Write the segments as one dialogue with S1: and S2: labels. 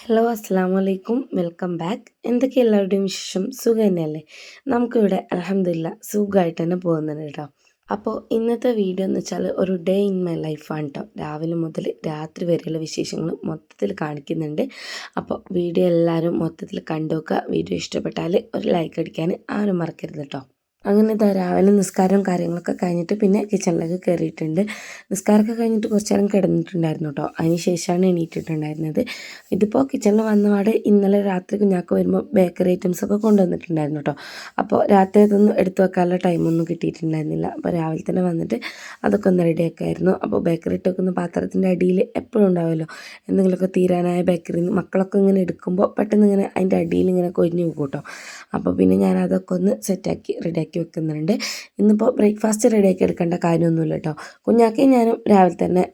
S1: Hello അസ്സാം വലൈക്കും welcome back എന്തൊക്കെ എല്ലാവരുടെയും വിശേഷം? സുഖം തന്നെയല്ലേ നമുക്കിവിടെ അലഹമില്ല സുഖമായിട്ട് തന്നെ പോകുന്നുണ്ട് കേട്ടോ. അപ്പോൾ ഇന്നത്തെ വീഡിയോ എന്ന് വെച്ചാൽ ഒരു ഡേ ഇൻ മൈ ലൈഫാണ് കേട്ടോ. രാവിലെ മുതൽ രാത്രി വരെയുള്ള വിശേഷങ്ങൾ മൊത്തത്തിൽ കാണിക്കുന്നുണ്ട്. അപ്പോൾ വീഡിയോ എല്ലാവരും മൊത്തത്തിൽ കണ്ടു വെക്കുക വീഡിയോ ഇഷ്ടപ്പെട്ടാൽ ഒരു ലൈക്ക് അടിക്കാൻ ആരും മറക്കരുത് കേട്ടോ. അങ്ങനെ ഇതാ രാവിലെ നിസ്കാരവും കാര്യങ്ങളൊക്കെ കഴിഞ്ഞിട്ട് പിന്നെ കിച്ചണിലേക്ക് കയറിയിട്ടുണ്ട്. നിസ്കാരമൊക്കെ കഴിഞ്ഞിട്ട് കുറച്ച് നേരം കിടന്നിട്ടുണ്ടായിരുന്നു കേട്ടോ. അതിന് ശേഷമാണ് എണീറ്റിട്ടുണ്ടായിരുന്നത്. ഇതിപ്പോൾ കിച്ചണിൽ വന്നപാട് ഇന്നലെ രാത്രി കുഞ്ഞാക്ക് വരുമ്പോൾ ബേക്കറി ഐറ്റംസ് ഒക്കെ കൊണ്ടുവന്നിട്ടുണ്ടായിരുന്നു കേട്ടോ. അപ്പോൾ രാത്രി അതൊന്നും എടുത്തു വെക്കാനുള്ള ടൈമൊന്നും കിട്ടിയിട്ടുണ്ടായിരുന്നില്ല. അപ്പോൾ രാവിലെ തന്നെ വന്നിട്ട് അതൊക്കെ ഒന്ന് റെഡിയാക്കായിരുന്നു അപ്പോൾ ബേക്കറി ഇട്ട് വെക്കുന്ന പാത്രത്തിന്റെ അടിയിൽ എപ്പോഴും ഉണ്ടാവുമല്ലോ? എന്തെങ്കിലുമൊക്കെ തീരാനായ ബേക്കറി മക്കളൊക്കെ ഇങ്ങനെ എടുക്കുമ്പോൾ പെട്ടെന്ന് ഇങ്ങനെ അതിന്റെ അടിയിൽ ഇങ്ങനെ കൊഞ്ഞു പോകും കേട്ടോ. അപ്പോൾ പിന്നെ ഞാൻ അതൊക്കെ ഒന്ന് സെറ്റാക്കി റെഡിയാക്കി വെക്കുന്നുണ്ട്. ഇന്നിപ്പോൾ ബ്രേക്ക്ഫാസ്റ്റ് റെഡിയാക്കി എടുക്കേണ്ട കാര്യമൊന്നുമില്ല കേട്ടോ കുഞ്ഞാക്കി ഞാനും രാവിലെ തന്നെ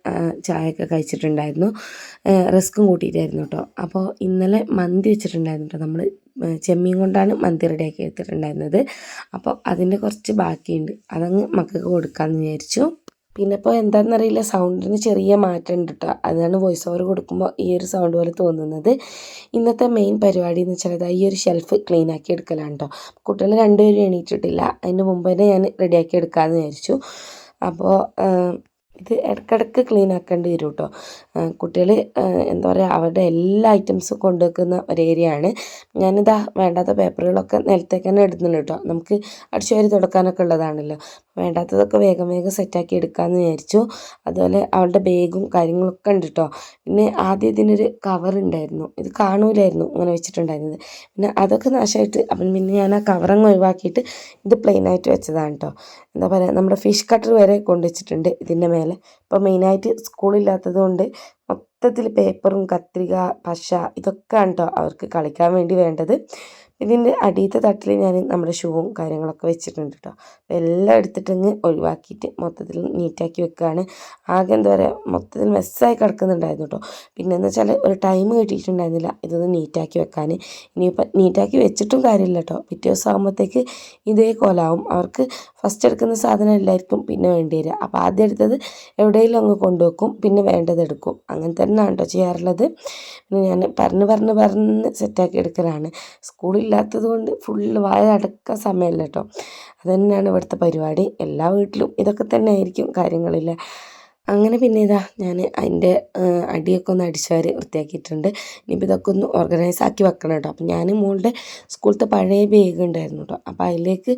S1: ചായയൊക്കെ കഴിച്ചിട്ടുണ്ടായിരുന്നു. റിസ്ക്കും കൂട്ടിയിട്ടായിരുന്നു കേട്ടോ അപ്പോൾ ഇന്നലെ മന്തി വെച്ചിട്ടുണ്ടായിരുന്നു കേട്ടോ നമ്മൾ ചെമ്മീൻ കൊണ്ടാണ് മന്തി റെഡിയാക്കി എടുത്തിട്ടുണ്ടായിരുന്നത്. അപ്പോൾ അതിന്റെ കുറച്ച് ബാക്കിയുണ്ട്. അതങ്ങ് മക്കൾക്ക് കൊടുക്കാമെന്ന് വിചാരിച്ചു. പിന്നെ ഇപ്പോൾ എന്താണെന്നറിയില്ല സൗണ്ടിന് ചെറിയ മാറ്റം ഉണ്ട് കേട്ടോ അതാണ് വോയിസ് ഓവർ കൊടുക്കുമ്പോൾ ഈ ഒരു സൗണ്ട് പോലെ തോന്നുന്നത്. ഇന്നത്തെ മെയിൻ പരിപാടി എന്ന് വെച്ചാൽ ഈ ഒരു ഷെൽഫ് ക്ലീൻ ആക്കി എടുക്കലാണ് കേട്ടോ കുട്ടികൾ രണ്ടുപേരും എണീറ്റിട്ടില്ല. അതിന് മുമ്പ് തന്നെ ഞാൻ റെഡിയാക്കി എടുക്കാമെന്ന് വിചാരിച്ചു. അപ്പോൾ ഇത് ഇടയ്ക്കിടയ്ക്ക് ക്ലീൻ ആക്കേണ്ടി വരും കേട്ടോ കുട്ടികൾ എന്താ പറയുക അവരുടെ എല്ലാ ഐറ്റംസും കൊണ്ടുവെക്കുന്ന ഒരു ഏരിയ ആണ്. ഞാനിതാ വേണ്ടാത്ത പേപ്പറുകളൊക്കെ നിലത്തേക്ക് തന്നെ ഇടുന്നുണ്ട് കേട്ടോ. നമുക്ക് അടിച്ചു വരി തുടക്കാനൊക്കെ ഉള്ളതാണല്ലോ. വേണ്ടാത്തതൊക്കെ വേഗം വേഗം സെറ്റാക്കി എടുക്കാമെന്ന് വിചാരിച്ചു. അതുപോലെ അവളുടെ ബാഗും കാര്യങ്ങളൊക്കെ ഉണ്ട് കേട്ടോ പിന്നെ ആദ്യം ഇതിനൊരു കവർ ഉണ്ടായിരുന്നു ഇത് കാണൂലായിരുന്നു അങ്ങനെ വെച്ചിട്ടുണ്ടായിരുന്നത്. പിന്നെ അതൊക്കെ നാശമായിട്ട് അപ്പം പിന്നെ ഞാൻ ആ കവറങ്ങ് ഒഴിവാക്കിയിട്ട് ഇത് പ്ലെയിനായിട്ട് വെച്ചതാണ് കേട്ടോ എന്താ പറയുക നമ്മുടെ ഫിഷ് കട്ടർ വരെ കൊണ്ടുവച്ചിട്ടുണ്ട് ഇതിന്റെ മേലെ. ഇപ്പോൾ മെയിനായിട്ട് സ്കൂളില്ലാത്തത് കൊണ്ട് മൊത്തത്തിൽ പേപ്പറും കത്രിക പശ ഇതൊക്കെയാണ് കേട്ടോ അവർക്ക് കളിക്കാൻ വേണ്ടി വേണ്ടത്. ഇതിന്റെ അടിയത്തെ തട്ടിൽ ഞാൻ നമ്മുടെ ഷൂവും കാര്യങ്ങളൊക്കെ വെച്ചിട്ടുണ്ട് കേട്ടോ അപ്പോൾ എല്ലാം എടുത്തിട്ടങ്ങ് ഒഴിവാക്കിയിട്ട് മൊത്തത്തിൽ നീറ്റാക്കി വെക്കുകയാണ്. ആകെ എന്താ പറയുക മൊത്തത്തിൽ മെസ്സായി കിടക്കുന്നുണ്ടായിരുന്നു കേട്ടോ പിന്നെ എന്ന് വെച്ചാൽ ഒരു ടൈം കിട്ടിയിട്ടുണ്ടായിരുന്നില്ല ഇതൊന്ന് നീറ്റാക്കി വെക്കാൻ. ഇനിയിപ്പോൾ നീറ്റാക്കി വെച്ചിട്ടും കാര്യമില്ല കേട്ടോ പിറ്റേ ദിവസം ആകുമ്പോഴത്തേക്ക് ഇതേ കോലാവും. അവർക്ക് ഫസ്റ്റ് എടുക്കുന്ന സാധനം എല്ലാവർക്കും പിന്നെ വേണ്ടി വരിക. അപ്പോൾ ആദ്യം എടുത്തത് എവിടെയെങ്കിലും അങ്ങ് കൊണ്ടുവെക്കും. പിന്നെ വേണ്ടത് എടുക്കും. അങ്ങനെ തന്നെയാണ് കേട്ടോ ചെയ്യാറുള്ളത്. പിന്നെ ഞാൻ പറഞ്ഞ് പറഞ്ഞ് പറഞ്ഞ് സെറ്റാക്കി എടുക്കലാണ്. സ്കൂളിൽ ഇല്ലാത്തത് കൊണ്ട് ഫുള്ള് വായ അടക്കാൻ സമയമല്ല കേട്ടോ. അത് തന്നെയാണ് ഇവിടുത്തെ പരിപാടി. എല്ലാ വീട്ടിലും ഇതൊക്കെ തന്നെ ആയിരിക്കും കാര്യങ്ങളില്ല അങ്ങനെ പിന്നെ ഇതാ ഞാൻ അതിന്റെ അടിയൊക്കെ ഒന്ന് അടിച്ചുവാരി വൃത്തിയാക്കിയിട്ടുണ്ട്. ഇനിയിപ്പോൾ ഇതൊക്കെ ഒന്ന് ഓർഗനൈസ് ആക്കി വെക്കണം കേട്ടോ. അപ്പം ഞാൻ മോളുടെ സ്കൂളത്തെ പഴയ ബാഗ് ഉണ്ടായിരുന്നു കേട്ടോ. അപ്പോൾ അതിലേക്ക്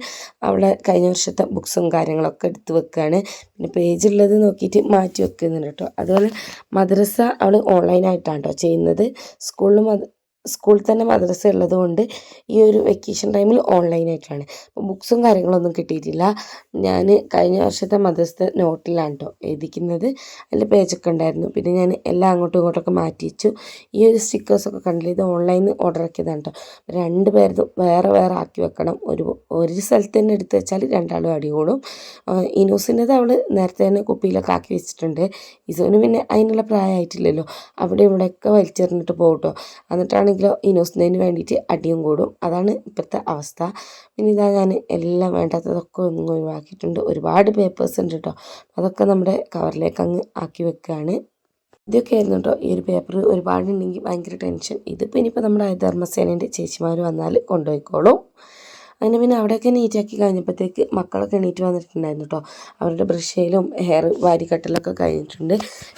S1: അവിടെ കഴിഞ്ഞ വർഷത്തെ ബുക്സും കാര്യങ്ങളൊക്കെ എടുത്ത് വെക്കുകയാണ് പിന്നെ പേജുള്ളത് നോക്കിയിട്ട് മാറ്റി വെക്കുന്നുണ്ട് കേട്ടോ. അതുപോലെ മദ്രസ അവൾ ഓൺലൈനായിട്ടാണ് കേട്ടോ ചെയ്യുന്നത്. സ്കൂളിൽ സ്കൂളിൽ തന്നെ മദ്രസ ഉള്ളതുകൊണ്ട് ഈ ഒരു വെക്കേഷൻ ടൈമിൽ ഓൺലൈനായിട്ടാണ് അപ്പോൾ ബുക്സും കാര്യങ്ങളൊന്നും കിട്ടിയിട്ടില്ല. ഞാൻ കഴിഞ്ഞ വർഷത്തെ മദ്രസത്തെ നോട്ടിലാണ് കേട്ടോ എഴുതിക്കുന്നത്. അതിൽ പേജൊക്കെ ഉണ്ടായിരുന്നു. പിന്നെ ഞാൻ എല്ലാം അങ്ങോട്ടും ഇങ്ങോട്ടൊക്കെ മാറ്റി വെച്ചു ഈ ഒരു സ്റ്റിക്കേഴ്സൊക്കെ കണ്ടില്ല? ഇത് ഓൺലൈനിൽ ഓർഡർ ആക്കിയതാണ് കേട്ടോ രണ്ട് പേരതും വേറെ വേറെ ആക്കി വെക്കണം. ഒരു ഒരു സ്ഥലത്ത് തന്നെ എടുത്ത് വെച്ചാൽ രണ്ടാളും അടിയോടും ഇനൂസിന്റെത് അവൾ നേരത്തെ തന്നെ കുപ്പിയിലൊക്കെ ആക്കി വെച്ചിട്ടുണ്ട്. ഇസോന് പിന്നെ അതിനുള്ള പ്രായമായിട്ടില്ലല്ലോ. അവിടെ ഇവിടെയൊക്കെ വലിച്ചെറിഞ്ഞിട്ട് പോകട്ടോ എന്നിട്ടാണ് ആണെങ്കിലോ ഇനോസിനതിന് വേണ്ടിയിട്ട് അടിയും കൂടും. അതാണ് ഇപ്പോഴത്തെ അവസ്ഥ. പിന്നെ ഇതാ ഞാൻ എല്ലാം വേണ്ടാത്തതൊക്കെ ഒന്നും ഒഴിവാക്കിയിട്ടുണ്ട്. ഒരുപാട് പേപ്പേഴ്സ് ഉണ്ട് കേട്ടോ അതൊക്കെ നമ്മുടെ കവറിലേക്ക് അങ്ങ് ആക്കി വെക്കുകയാണ് ഇതൊക്കെ ആയിരുന്നു കേട്ടോ ഈ ഒരു പേപ്പർ ഒരുപാടുണ്ടെങ്കിൽ ഭയങ്കര ടെൻഷൻ ഇതിപ്പോൾ ഇനിയിപ്പോൾ നമ്മുടെ ധർമ്മസേനേന്റെ ചേച്ചിമാർ വന്നാൽ കൊണ്ടുപോയിക്കോളും. അങ്ങനെ പിന്നെ അവിടെയൊക്കെ നീറ്റാക്കി കഴിഞ്ഞപ്പോഴത്തേക്ക് മക്കളൊക്കെ എണീറ്റ് വന്നിട്ടുണ്ടായിരുന്നു കേട്ടോ അവരുടെ ബ്രഷയിലും ഹെയർ വാരിക്കട്ടലൊക്കെ കഴിഞ്ഞിട്ടുണ്ട്.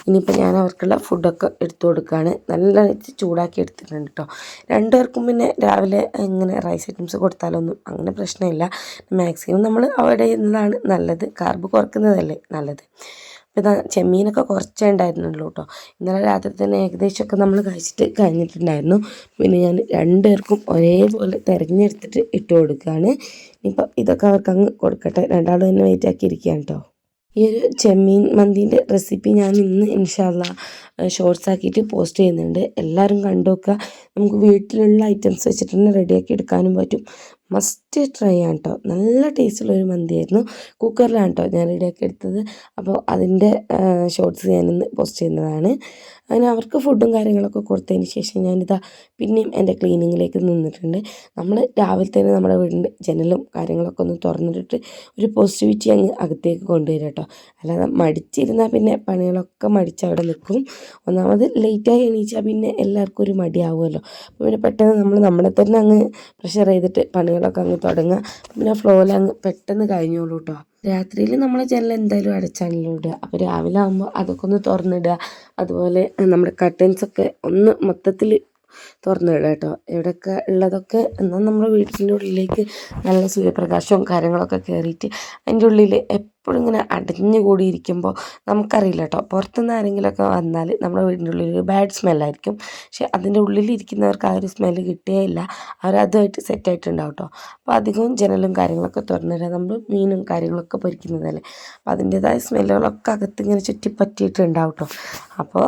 S1: ഇനിയിപ്പോൾ ഞാൻ അവർക്കുള്ള ഫുഡൊക്കെ എടുത്തു കൊടുക്കുകയാണ് നല്ല ചൂടാക്കി എടുത്തിട്ടുണ്ട് കേട്ടോ രണ്ടുപേർക്കും പിന്നെ രാവിലെ ഇങ്ങനെ റൈസ് ഐറ്റംസ് കൊടുത്താലൊന്നും അങ്ങനെ പ്രശ്നമില്ല. മാക്സിമം നമ്മൾ അവിടെ നിന്നാണ് നല്ലത്. കാർബ് കുറക്കുന്നതല്ലേ നല്ലത്. ഇതാ ചെമ്മീനൊക്കെ കുറച്ചേ ഉണ്ടായിരുന്നുള്ളൂ കേട്ടോ. ഇന്നലെ രാത്രി തന്നെ ഏകദേശമൊക്കെ നമ്മൾ കഴിച്ചിട്ട് കഴിഞ്ഞിട്ടുണ്ടായിരുന്നു. പിന്നെ ഞാൻ രണ്ടുപേർക്കും ഒരേപോലെ തിരഞ്ഞെടുത്തിട്ട് ഇട്ട് കൊടുക്കുകയാണ്. ഇപ്പം ഇതൊക്കെ അവർക്ക് അങ്ങ് കൊടുക്കട്ടെ. രണ്ടാളും തന്നെ വെയിറ്റ് ആക്കി ഇരിക്കുകയാണ് കേട്ടോ. ഈ ഒരു ചെമ്മീൻ മന്തീന്റെ റെസിപ്പി ഞാൻ ഇന്ന് ഇൻഷാല്ല ഷോർട്സ് ആക്കിയിട്ട് പോസ്റ്റ് ചെയ്യുന്നുണ്ട്. എല്ലാവരും കണ്ടു നോക്കുക. നമുക്ക് വീട്ടിലുള്ള ഐറ്റംസ് വെച്ചിട്ട് തന്നെ റെഡിയാക്കി എടുക്കാനും പറ്റും. മസ്റ്റ് ട്രൈ ആണ് കേട്ടോ നല്ല ടേസ്റ്റുള്ളൊരു മന്തിയായിരുന്നു. കുക്കറിലാണ് കേട്ടോ ഞാൻ റെഡിയാക്കി എടുത്തത്. അപ്പോൾ അതിന്റെ ഷോർട്സ് ഞാനിന്ന് പോസ്റ്റ് ചെയ്യുന്നതാണ്. അങ്ങനെ അവർക്ക് ഫുഡും കാര്യങ്ങളൊക്കെ കൊടുത്തതിന് ശേഷം ഞാനിതാ പിന്നെയും എന്റെ ക്ലീനിങ്ങിലേക്ക് നിന്നിട്ടുണ്ട്. നമ്മൾ രാവിലെ തന്നെ നമ്മുടെ വീടിന്റെ ജനലും കാര്യങ്ങളൊക്കെ ഒന്ന് തുറന്നിട്ടിട്ട് ഒരു പോസിറ്റിവിറ്റി അങ്ങ് അകത്തേക്ക് കൊണ്ടുവരിക കേട്ടോ. അല്ലാതെ മടിച്ചിരുന്നാൽ പിന്നെ പണികളൊക്കെ മടിച്ച് അവിടെ നിൽക്കും. ഒന്നാമത് ലേറ്റായി എണീച്ചാൽ പിന്നെ എല്ലാവർക്കും ഒരു മടിയാവുമല്ലോ. അപ്പോൾ പിന്നെ പെട്ടെന്ന് നമ്മൾ നമ്മളെ തന്നെ അങ്ങ് പ്രഷർ ചെയ്തിട്ട് പണികളൊക്കെ അങ്ങ് തുടങ്ങുക. പിന്നെ ഫ്ലോയിൽ അങ്ങ് പെട്ടെന്ന് കഴിഞ്ഞോളൂ കേട്ടോ. രാത്രിയിൽ നമ്മൾ ജനൽ എന്തായാലും അടച്ചാണല്ലോ ഇടുക. അപ്പോൾ രാവിലെ ആകുമ്പോൾ അതൊക്കെ ഒന്ന് തുറന്നിടുക. അതുപോലെ നമ്മുടെ കർട്ടൻസൊക്കെ ഒന്ന് മൊത്തത്തിൽ തുറന്നിടുക കേട്ടോ. എവിടെയൊക്കെ ഉള്ളതൊക്കെ എന്നാൽ നമ്മുടെ വീട്ടിന്റെ ഉള്ളിലേക്ക് നല്ല സൂര്യപ്രകാശവും കാര്യങ്ങളൊക്കെ കയറിയിട്ട് അതിന്റെ ഉള്ളിൽ എപ്പോഴും ഇങ്ങനെ അടഞ്ഞു കൂടിയിരിക്കുമ്പോൾ നമുക്കറിയില്ല കേട്ടോ പുറത്തുനിന്ന് ആരെങ്കിലുമൊക്കെ വന്നാൽ നമ്മുടെ വീടിന്റെ ഉള്ളിൽ ഒരു ബാഡ് സ്മെല്ലായിരിക്കും പക്ഷെ അതിന്റെ ഉള്ളിലിരിക്കുന്നവർക്ക് ആ ഒരു സ്മെല്ല് കിട്ടുകയേ ഇല്ല. അവരതുമായിട്ട് സെറ്റായിട്ടുണ്ടാവും കേട്ടോ അപ്പോൾ അധികവും ജനലും കാര്യങ്ങളൊക്കെ തുറന്നിടുക നമ്മൾ മീനും കാര്യങ്ങളൊക്കെ പൊരിക്കുന്നതല്ലേ. അപ്പോൾ അതിന്റേതായ സ്മെല്ലുകളൊക്കെ അകത്ത് ഇങ്ങനെ ചുറ്റിപ്പറ്റിയിട്ടുണ്ടാവും കേട്ടോ അപ്പോൾ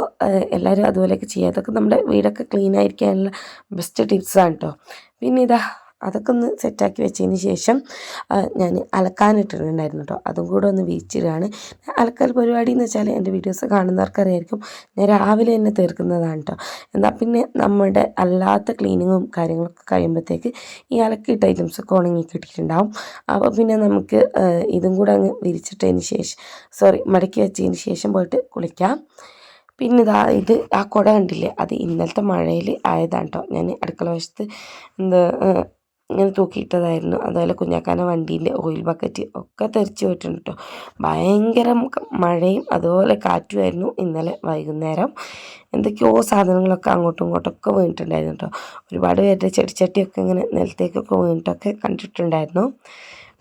S1: എല്ലാവരും അതുപോലെയൊക്കെ ചെയ്യുക അതൊക്കെ നമ്മുടെ വീടൊക്കെ ക്ലീൻ ആയിരിക്കാനുള്ള ബെസ്റ്റ് ടിപ്സാണ് കേട്ടോ പിന്നെ ഇതാ അതൊക്കെ ഒന്ന് സെറ്റാക്കി വെച്ചതിന് ശേഷം ഞാൻ അലക്കാനിട്ടിട്ടുണ്ടായിരുന്നു കേട്ടോ അതും കൂടെ ഒന്ന് വീച്ചിടുകയാണ് അലക്കൽ പരിപാടി എന്ന് വെച്ചാൽ എന്റെ വീഡിയോസ് കാണുന്നവർക്കറിയായിരിക്കും ഞാൻ രാവിലെ തന്നെ തീർക്കുന്നതാണ് കേട്ടോ എന്നാൽ പിന്നെ നമ്മുടെ അല്ലാത്ത ക്ലീനിങ്ങും കാര്യങ്ങളൊക്കെ കഴിയുമ്പോഴത്തേക്ക് ഈ അലക്കിയിട്ട ഐറ്റംസൊക്കെ ഉണങ്ങി കിട്ടിയിട്ടുണ്ടാവും. അപ്പോൾ പിന്നെ നമുക്ക് ഇതും കൂടെ അങ്ങ് വിരിച്ചിട്ടതിന് ശേഷം സോറി മടക്കി വെച്ചതിന് ശേഷം പോയിട്ട് കുളിക്കാം. പിന്നെ ഇതാ ഇത് ആ കുട കണ്ടില്ലേ? അത് ഇന്നലത്തെ മഴയിൽ ആയതാണ് കേട്ടോ ഞാൻ അടുക്കള വശത്ത് എന്താ ഇങ്ങനെ തൂക്കിയിട്ടതായിരുന്നു. അതുപോലെ കുഞ്ഞാക്കാന്റെ വണ്ടീന്റെ ഓയിൽ ബക്കറ്റ് ഒക്കെ തെറിച്ച് പോയിട്ടുണ്ട് കേട്ടോ. ഭയങ്കര മഴയും അതുപോലെ കാറ്റുമായിരുന്നു ഇന്നലെ വൈകുന്നേരം. എന്തൊക്കെയോ സാധനങ്ങളൊക്കെ അങ്ങോട്ടും ഇങ്ങോട്ടൊക്കെ വീണിട്ടുണ്ടായിരുന്നു കേട്ടോ. ഒരുപാട് പേരുടെ ചെടിച്ചട്ടിയൊക്കെ ഇങ്ങനെ നിലത്തേക്കൊക്കെ വീണിട്ടൊക്കെ കണ്ടിട്ടുണ്ടായിരുന്നു.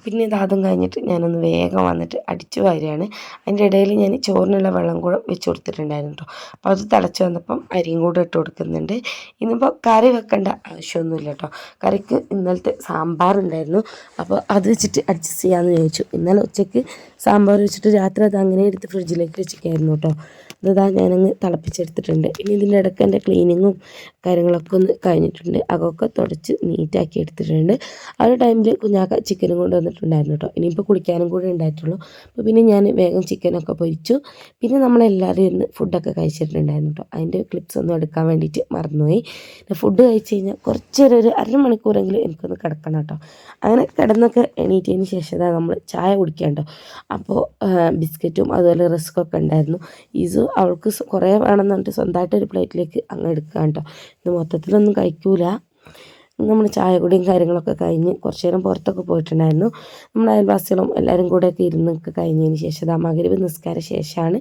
S1: പിന്നെ ഇത് അതും കഴിഞ്ഞിട്ട് ഞാനൊന്ന് വേഗം വന്നിട്ട് അടിച്ചു വാരുകയാണ്. അതിന്റെ ഇടയിൽ ഞാൻ ചോറിനുള്ള വെള്ളം കൂടെ വെച്ച് കൊടുത്തിട്ടുണ്ടായിരുന്നു കേട്ടോ അപ്പോൾ അത് തിളച്ച് വന്നപ്പം അരിയും കൂടെ ഇട്ട് കൊടുക്കുന്നുണ്ട്. ഇന്നിപ്പോൾ കറി വെക്കേണ്ട ആവശ്യമൊന്നുമില്ല കേട്ടോ കറിക്ക് ഇന്നലത്തെ സാമ്പാറുണ്ടായിരുന്നു. അപ്പോൾ അത് വെച്ചിട്ട് അഡ്ജസ്റ്റ് ചെയ്യാമെന്ന് ചോദിച്ചു. ഇന്നലെ ഉച്ചയ്ക്ക് സാമ്പാർ വെച്ചിട്ട് രാത്രി അത് അങ്ങനെ എടുത്ത് ഫ്രിഡ്ജിലേക്ക് വെച്ചിരിക്കായിരുന്നു കേട്ടോ. അതാ ഞാനങ്ങ് തിളപ്പിച്ചെടുത്തിട്ടുണ്ട്. ഇനി ഇതിന്റെ ഇടയ്ക്ക് എന്റെ ക്ലീനിങ്ങും കാര്യങ്ങളൊക്കെ ഒന്ന് കഴിഞ്ഞിട്ടുണ്ട്. അതൊക്കെ തുടച്ച് നീറ്റാക്കി എടുത്തിട്ടുണ്ട്. ആ ഒരു ടൈമിൽ കുഞ്ഞാക്ക ചിക്കനും കൊണ്ട് വന്നിട്ടുണ്ടായിരുന്നു കേട്ടോ. ഇനിയിപ്പോൾ കുളിക്കാനും കൂടെ ഉണ്ടായിട്ടുള്ളൂ. അപ്പോൾ പിന്നെ ഞാൻ വേഗം ചിക്കനൊക്കെ പൊരിച്ചു. പിന്നെ നമ്മളെല്ലാവരും ഇരുന്ന് ഫുഡൊക്കെ കഴിച്ചിട്ടുണ്ടായിരുന്നു കേട്ടോ. അതിന്റെ ക്ലിപ്സ് ഒന്നും എടുക്കാൻ വേണ്ടിയിട്ട് മറന്നുപോയി. ഫുഡ് കഴിച്ച് കഴിഞ്ഞാൽ കുറച്ച് നേരം ഒരു അരമണിക്കൂറെങ്കിലും എനിക്കൊന്ന് കിടക്കണം കേട്ടോ. അങ്ങനെ കിടന്നൊക്കെ എണീറ്റതിന് ശേഷം നമ്മൾ ചായ കുടിക്കാൻ കുടിക്കാം അപ്പോൾ ബിസ്ക്കറ്റും അതുപോലെ റിസ്ക്കൊക്കെ ഉണ്ടായിരുന്നു. ഈസു അവൾക്ക് കുറേ വേണമെന്ന് പറഞ്ഞിട്ട് സ്വന്തമായിട്ട് ഒരു പ്ലേറ്റിലേക്ക് അങ്ങ് എടുക്കുക കേട്ടോ. ഇത് മൊത്തത്തിലൊന്നും കഴിക്കൂല. നമ്മൾ ചായ കുടിയും കാര്യങ്ങളൊക്കെ കഴിഞ്ഞ് കുറച്ച് നേരം പുറത്തൊക്കെ പോയിട്ടുണ്ടായിരുന്നു. നമ്മുടെ അയൽവാസികളും എല്ലാവരും കൂടെയൊക്കെ ഇരുന്നൊക്കെ കഴിഞ്ഞതിന് ശേഷം ആ മകരവ് നിസ്കാര ശേഷമാണ്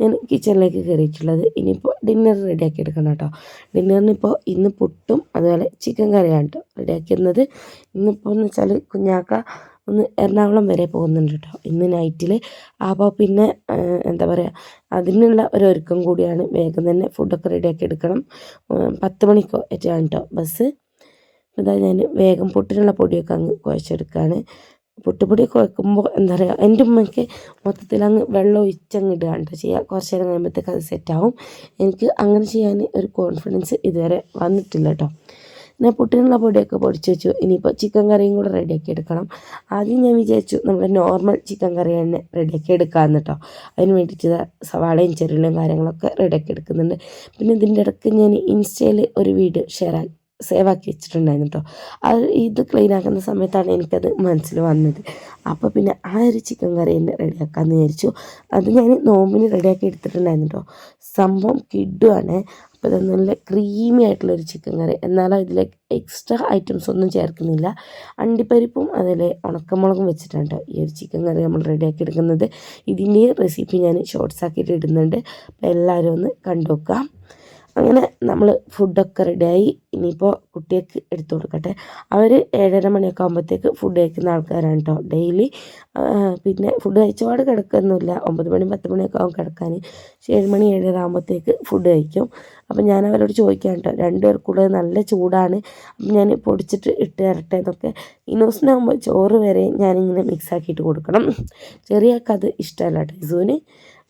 S1: ഞാൻ കിച്ചണിലേക്ക് കയറിയിട്ടുള്ളത്. ഇനിയിപ്പോൾ ഡിന്നർ റെഡിയാക്കി എടുക്കണം കേട്ടോ. ഡിന്നറിനിപ്പോൾ ഇന്ന് പുട്ടും അതുപോലെ ചിക്കൻ കറിയാണ് കേട്ടോ റെഡിയാക്കിയിരുന്നത്. ഇന്നിപ്പോൾ എന്ന് വെച്ചാൽ കുഞ്ഞാക്ക ഒന്ന് എറണാകുളം വരെ പോകുന്നുണ്ട് കേട്ടോ ഇന്ന് നൈറ്റിൽ അപ്പോൾ പിന്നെ എന്താ പറയുക അതിനുള്ള ഒരു ഒരുക്കം കൂടിയാണ് വേഗം തന്നെ ഫുഡൊക്കെ റെഡിയാക്കി എടുക്കണം. പത്ത് മണിക്കോ ഏറ്റവും കേട്ടോ ബസ് അതായത് ഞാൻ വേഗം പൊട്ടിനുള്ള പൊടിയൊക്കെ അങ്ങ് കുഴച്ചെടുക്കുകയാണ് പുട്ടുപൊടി കുഴക്കുമ്പോൾ എന്താ പറയുക എന്റെ ഉമ്മയ്ക്ക് മൊത്തത്തിൽ അങ്ങ് വെള്ളം ഒഴിച്ചങ്ങ് ഇടുകയാണ് ചെയ്യുക കുറച്ച് നേരം കഴിയുമ്പോഴത്തേക്ക് അത് സെറ്റാവും എനിക്ക് അങ്ങനെ ചെയ്യാൻ ഒരു കോൺഫിഡൻസ് ഇതുവരെ വന്നിട്ടില്ല കേട്ടോ പിന്നെ പുട്ടിനുള്ള പൊടിയൊക്കെ പൊടിച്ച് വെച്ചു. ഇനിയിപ്പോൾ ചിക്കൻ കറിയും കൂടെ റെഡിയാക്കി എടുക്കണം. ആദ്യം ഞാൻ വിചാരിച്ചു നമ്മൾ നോർമൽ ചിക്കൻ കറി തന്നെ റെഡിയാക്കി എടുക്കാമെന്ന് കേട്ടോ അതിന് വേണ്ടിയിട്ട് സവാളയും ചെറുള്ളിയും കാര്യങ്ങളൊക്കെ റെഡിയാക്കി എടുക്കുന്നുണ്ട്. പിന്നെ ഇതിന്റെ ഇടയ്ക്ക് ഞാൻ ഇൻസ്റ്റയിൽ ഒരു വീഡിയോ ഷെയർ ആക്കി സേവ് ആക്കി വെച്ചിട്ടുണ്ടായിരുന്നു കേട്ടോ അത് ഇത് ക്ലീൻ ആക്കുന്ന സമയത്താണ് എനിക്കത് മനസ്സിൽ വന്നത്. അപ്പോൾ പിന്നെ ആ ഒരു ചിക്കൻ കറി തന്നെ റെഡിയാക്കാമെന്ന് വിചാരിച്ചു. അത് ഞാൻ നോമ്പിന് റെഡിയാക്കി എടുത്തിട്ടുണ്ടായിരുന്നു കേട്ടോ സംഭവം കിഡുവാണ് അപ്പോൾ ഇത് നല്ല ക്രീമി ആയിട്ടുള്ളൊരു ചിക്കൻ കറി എന്നാലും ഇതിലേക്ക് എക്സ്ട്രാ ഐറ്റംസ് ഒന്നും ചേർക്കുന്നില്ല. അണ്ടിപ്പരിപ്പും അതിലെ ഉണക്കമുളകും വെച്ചിട്ടാണ് കേട്ടോ ഈ ഒരു ചിക്കൻ കറി നമ്മൾ റെഡിയാക്കി എടുക്കുന്നത്. ഇതിന്റെ റെസിപ്പി ഞാൻ ഷോർട്സ് ആക്കിയിട്ട് ഇടുന്നുണ്ട്. അപ്പോൾ എല്ലാവരും ഒന്ന് കണ്ടു നോക്കാം അങ്ങനെ നമ്മൾ ഫുഡൊക്കെ റെഡിയായി ഇനിയിപ്പോൾ കുട്ടികൾക്ക് എടുത്തു കൊടുക്കട്ടെ. അവർ ഏഴര മണിയൊക്കെ ആകുമ്പോഴത്തേക്ക് ഫുഡ് കഴിക്കുന്ന ആൾക്കാരാണ് കേട്ടോ ഡെയിലി പിന്നെ ഫുഡ് കഴിച്ചപാട് കിടക്കൊന്നുമില്ല. ഒമ്പത് മണി പത്ത് മണിയൊക്കെ ആകും കിടക്കാൻ ഏഴ് മണി ഏഴര ആകുമ്പോഴത്തേക്ക് ഫുഡ് കഴിക്കും. അപ്പം ഞാൻ അവരോട് ചോദിക്കാം കേട്ടോ രണ്ട് പേർക്കുള്ളത് നല്ല ചൂടാണ്. അപ്പം ഞാൻ പൊടിച്ചിട്ട് ഇട്ട് തരട്ടെ എന്നൊക്കെ. ഇനോസിനാകുമ്പോൾ ചോറ് വരെ ഞാനിങ്ങനെ മിക്സാക്കിയിട്ട് കൊടുക്കണം. ചെറിയക്കത് ഇഷ്ടമല്ല കേട്ടോ ഇസുവിന്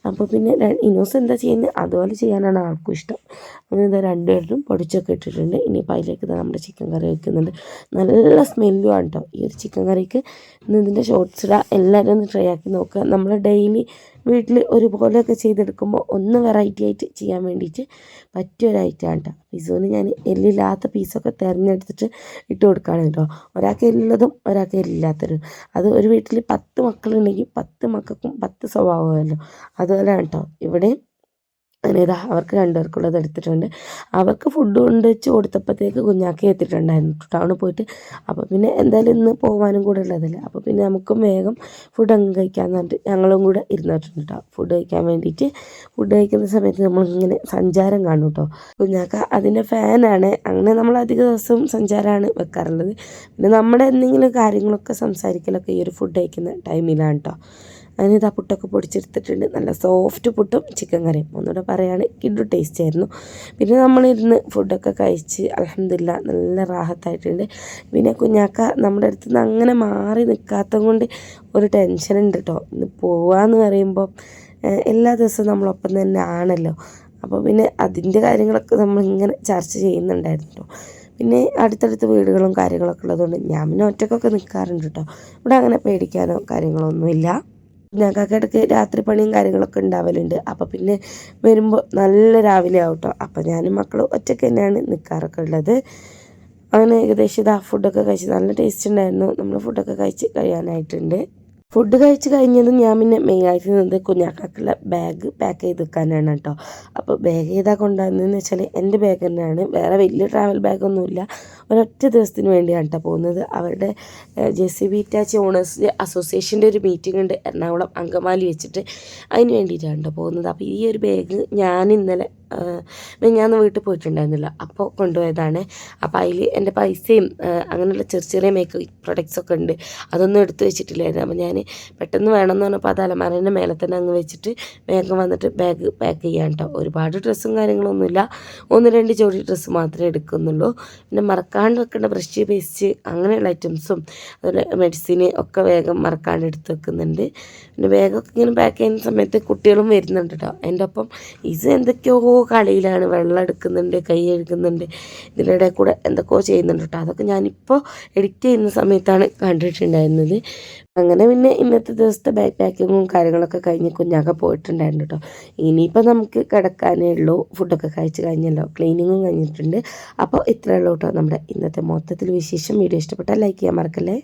S1: അപ്പോൾ പിന്നെ ഇനോസ് എന്താ ചെയ്യുന്നത് അതുപോലെ ചെയ്യാനാണ് ആൾക്കും ഇഷ്ടം. അങ്ങനെ ഇതാ രണ്ടുപേരും പൊടിച്ചൊക്കെ ഇട്ടിട്ടുണ്ട്. ഇനിയിപ്പോൾ അതിലേക്ക് നമ്മുടെ ചിക്കൻ കറി വയ്ക്കുന്നുണ്ട് നല്ല സ്മെല്ലും ആണ് കേട്ടോ ഈ ഒരു ചിക്കൻ കറിക്ക് ഇന്ന് ഇതിന്റെ ഷോർട്സ് ഇടാം. എല്ലാവരും ഒന്ന് ട്രൈ ആക്കി നോക്കുക. നമ്മൾ ഡെയിലി വീട്ടിൽ ഒരുപോലെയൊക്കെ ചെയ്തെടുക്കുമ്പോൾ ഒന്ന് വെറൈറ്റി ആയിട്ട് ചെയ്യാൻ വേണ്ടിയിട്ട് പറ്റിയ ഒരു ഐറ്റമാണ് കേട്ടോ പിസുവിന് ഞാൻ എല്ലില്ലാത്ത പീസൊക്കെ തിരഞ്ഞെടുത്തിട്ട് ഇട്ട് കൊടുക്കുകയാണ് കേട്ടോ ഒരാൾക്ക് എല്ലുള്ളതും ഒരാൾക്ക് എല്ലില്ലാത്തതും അത് ഒരു വീട്ടിൽ പത്ത് മക്കളുണ്ടെങ്കിൽ പത്ത് മക്കൾക്കും പത്ത് സ്വഭാവമല്ലോ അതുപോലെയാണ് കേട്ടോ ഇവിടെയും അങ്ങനെ ഇതാ അവർക്ക് രണ്ടുപേർക്കുള്ളത് എടുത്തിട്ടുണ്ട്. അവർക്ക് ഫുഡ് കൊണ്ട് വെച്ച് കൊടുത്തപ്പോഴത്തേക്ക് കുഞ്ഞാക്കി എത്തിയിട്ടുണ്ടായിരുന്നു. ടൗണിൽ പോയിട്ട്. അപ്പോൾ പിന്നെ എന്തായാലും ഇന്ന് പോകാനും കൂടെ ഉള്ളതല്ലേ? അപ്പോൾ പിന്നെ നമുക്കും വേഗം ഫുഡ് അങ്ങ് കഴിക്കാമെന്ന് പറഞ്ഞിട്ട് ഞങ്ങളും കൂടെ ഇരുന്നിട്ടുണ്ട് കേട്ടോ ഫുഡ് കഴിക്കാൻ വേണ്ടിയിട്ട്. ഫുഡ് കഴിക്കുന്ന സമയത്ത് നമ്മളിങ്ങനെ സഞ്ചാരം കാണും കേട്ടോ കുഞ്ഞാക്ക അതിന്റെ ഫാനാണ് അങ്ങനെ നമ്മൾ അധിക ദിവസവും സഞ്ചാരമാണ് വെക്കാറുള്ളത്. പിന്നെ നമ്മുടെ എന്തെങ്കിലും കാര്യങ്ങളൊക്കെ സംസാരിക്കലൊക്കെ ഈ ഒരു ഫുഡ് കഴിക്കുന്ന ടൈമിലാണ് കേട്ടോ അതിനിതാ പുട്ടൊക്കെ പൊടിച്ചെടുത്തിട്ടുണ്ട്. നല്ല സോഫ്റ്റ് പുട്ടും ചിക്കൻ കറിയും. ഒന്നുകൂടെ പറയുകയാണ് കിഡു ടേസ്റ്റ് ആയിരുന്നു. പിന്നെ നമ്മളിരുന്ന് ഫുഡൊക്കെ കഴിച്ച് അലഹമില്ല നല്ല റാഹത്തായിട്ടുണ്ട്. പിന്നെ കുഞ്ഞാക്ക നമ്മുടെ അടുത്ത് നിന്ന് അങ്ങനെ മാറി നിൽക്കാത്തത് കൊണ്ട് ഒരു ടെൻഷൻ ഉണ്ട് കേട്ടോ ഇന്ന് പോവാന്ന് പറയുമ്പോൾ എല്ലാ ദിവസവും നമ്മളൊപ്പം തന്നെ ആണല്ലോ. അപ്പോൾ പിന്നെ അതിന്റെ കാര്യങ്ങളൊക്കെ നമ്മളിങ്ങനെ ചർച്ച ചെയ്യുന്നുണ്ടായിരുന്നു കേട്ടോ പിന്നെ അടുത്തടുത്ത് വീടുകളും കാര്യങ്ങളൊക്കെ ഉള്ളതുകൊണ്ട് ഞാൻ പിന്നെ ഒറ്റക്കൊക്കെ നിൽക്കാറുണ്ട് കേട്ടോ ഇവിടെ അങ്ങനെ പേടിക്കാനോ കാര്യങ്ങളോ ഒന്നുമില്ല. ഇടയ്ക്ക് രാത്രി പണിയും കാര്യങ്ങളൊക്കെ ഉണ്ടാവലുണ്ട്. അപ്പോൾ പിന്നെ വരുമ്പോൾ നല്ല രാവിലെ ആവും കേട്ടോ അപ്പോൾ ഞാനും മക്കളും ഒറ്റയ്ക്ക് തന്നെയാണ് നിൽക്കാറൊക്കെ ഉള്ളത്. അങ്ങനെ ഏകദേശം ഇതാ ഫുഡൊക്കെ കഴിച്ച് നല്ല ടേസ്റ്റ് ഉണ്ടായിരുന്നു. നമ്മൾ ഫുഡൊക്കെ കഴിച്ച് കഴിയാനായിട്ടുണ്ട്. ഫുഡ് കഴിച്ച് കഴിഞ്ഞതും ഞാൻ പിന്നെ മെയിനായിട്ട് നിന്നത് കുഞ്ഞാക്കാക്കുള്ള ബാഗ് പാക്ക് ചെയ്ത് വെക്കാനാണ് കേട്ടോ. അപ്പോൾ ബാഗ് ഏതാ കൊണ്ടുവന്നതെന്ന് വെച്ചാൽ എന്റെ ബാഗ് തന്നെയാണ്. വേറെ വലിയ ട്രാവൽ ബാഗൊന്നുമില്ല ഒരൊറ്റ ദിവസത്തിന് വേണ്ടിയാണ് കേട്ടോ പോകുന്നത്. അവരുടെ ജെ സി ബി ടാച്ച് ഓണേഴ്സ് അസോസിയേഷന്റെ ഒരു മീറ്റിംഗ് ഉണ്ട്. എറണാകുളം അങ്കമാലി വെച്ചിട്ട്. അതിന് വേണ്ടിയിട്ടാണ് കേട്ടോ പോകുന്നത്. അപ്പോൾ ഈ ഒരു ബാഗ് ഞാൻ ഇന്നലെ ഞാൻ വീട്ടിൽ പോയിട്ടുണ്ടായിരുന്നില്ല. അപ്പോൾ കൊണ്ടുപോയതാണ്. അപ്പോൾ അതിൽ എന്റെ പൈസയും അങ്ങനെയുള്ള ചെറിയ ചെറിയ മേക്കപ്പ് പ്രൊഡക്ട്സ് ഒക്കെ ഉണ്ട്. അതൊന്നും എടുത്തു വെച്ചിട്ടില്ലായിരുന്നു. അപ്പോൾ ഞാൻ പെട്ടെന്ന് വേണമെന്ന് പറഞ്ഞപ്പോൾ അത് അലമാരേന്റെ മേലെ തന്നെ അങ്ങ് വെച്ചിട്ട് വേഗം വന്നിട്ട് ബാഗ് പാക്ക് ചെയ്യാൻ കേട്ടോ ഒരുപാട് ഡ്രസ്സും കാര്യങ്ങളൊന്നുമില്ല ഒന്ന് രണ്ട് ജോഡി ഡ്രസ്സ് മാത്രമേ എടുക്കുന്നുള്ളൂ. പിന്നെ മറക്കാണ്ട് വെക്കേണ്ട ബ്രഷ് പേസ്റ്റ് അങ്ങനെയുള്ള ഐറ്റംസും അതുപോലെ മെഡിസിന് ഒക്കെ വേഗം മറക്കാണ്ട് എടുത്ത് വെക്കുന്നുണ്ട്. പിന്നെ വേഗം ഇങ്ങനെ പാക്ക് ചെയ്യുന്ന സമയത്ത് കുട്ടികളും വരുന്നുണ്ട് കേട്ടോ എന്റെ ഒപ്പം ഇത് എന്തൊക്കെയോ കളിയിലാണ് വെള്ളം എടുക്കുന്നുണ്ട് കൈ എടുക്കുന്നുണ്ട് ഇതിനിടെ കൂടെ എന്തൊക്കെയോ ചെയ്യുന്നുണ്ട് കേട്ടോ അതൊക്കെ ഞാനിപ്പോൾ എഡിറ്റ് ചെയ്യുന്ന സമയത്താണ് കണ്ടിട്ടുണ്ടായിരുന്നത്. അങ്ങനെ പിന്നെ ഇന്നത്തെ ദിവസത്തെ ബാക്ക് പാക്കിങ്ങും കാര്യങ്ങളൊക്കെ കഴിഞ്ഞ് കുഞ്ഞാക്ക പോയിട്ടുണ്ടായിരുന്നു കേട്ടോ ഇനിയിപ്പോൾ നമുക്ക് കിടക്കാനേ ഉള്ളൂ. ഫുഡൊക്കെ കഴിച്ച് കഴിഞ്ഞല്ലോ. ക്ലീനിങ്ങും കഴിഞ്ഞിട്ടുണ്ട്. അപ്പോൾ ഇത്രയേ ഉള്ളൂ കേട്ടോ നമ്മുടെ ഇന്നത്തെ മൊത്തത്തിൽ വിശേഷം. വീഡിയോ ഇഷ്ടപ്പെട്ടാൽ ലൈക്ക് ചെയ്യാൻ മറക്കല്ലേ?